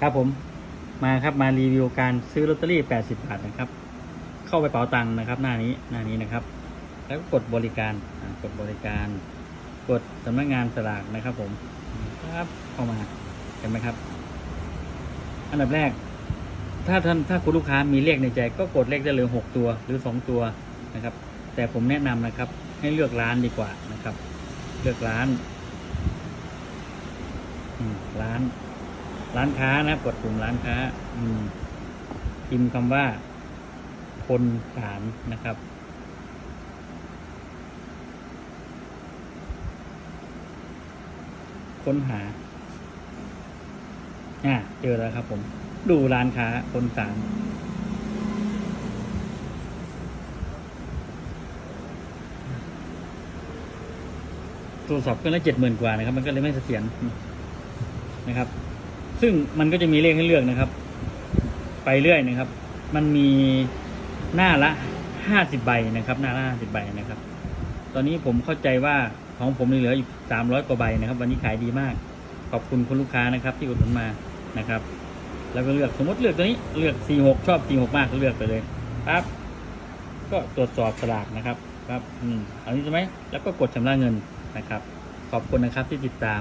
ครับผมมาครับมารีวิวการซื้อลอตเตอรี่ 80 บาทนะครับ เข้าไปเป๋าตังค์นะครับ หน้านี้หน้านี้นะครับ แล้วก็กดบริการกดบริการ กดสำนักงานสลากนะครับ ผมครับเข้ามาเห็นไหมครับ อันดับแรก ถ้าท่านถ้าคุณลูกค้ามีเลขในใจ ก็กดเลขได้เลยหกตัวหรือสองตัวนะครับ แต่ผมแนะนำนะครับ ให้เลือกร้านดีกว่านะครับ เลือกร้านร้าน ร้านค้านะกดปุ่มร้านค้า อืมพิมพ์คำว่า คนสารนะครับ ค้นหาอ่าเจอแล้วครับผม ดูร้านค้าคนสารตรวจสอบเครื่องละเจ็ดหมื่นกว่านะครับ มันก็เลยไม่เสถียรนะครับ ซึ่งมันก็จะมีเลขให้เลือกนะครับ ไปเรื่อยนะครับ มันมีหน้าละห้าสิบใบนะครับ หน้าละห้าสิบใบนะครับ ตอนนี้ผมเข้าใจว่าของผมเหลืออีกสามร้อยกว่าใบนะครับ วันนี้ขายดีมาก ขอบคุณคุณลูกค้านะครับ ที่อุดหนุนมานะครับ แล้วก็เลือกสมมติเลือกตัวนี้เลือกสี่หกชอบสี่หกมากก็เลือกไปเลยครับก็ตรวจสอบสลากนะครับครับ อืมเอานี้ใช่ไหมแล้วก็กดชำระเงินนะครับ ขอบคุณนะครับที่ติดตาม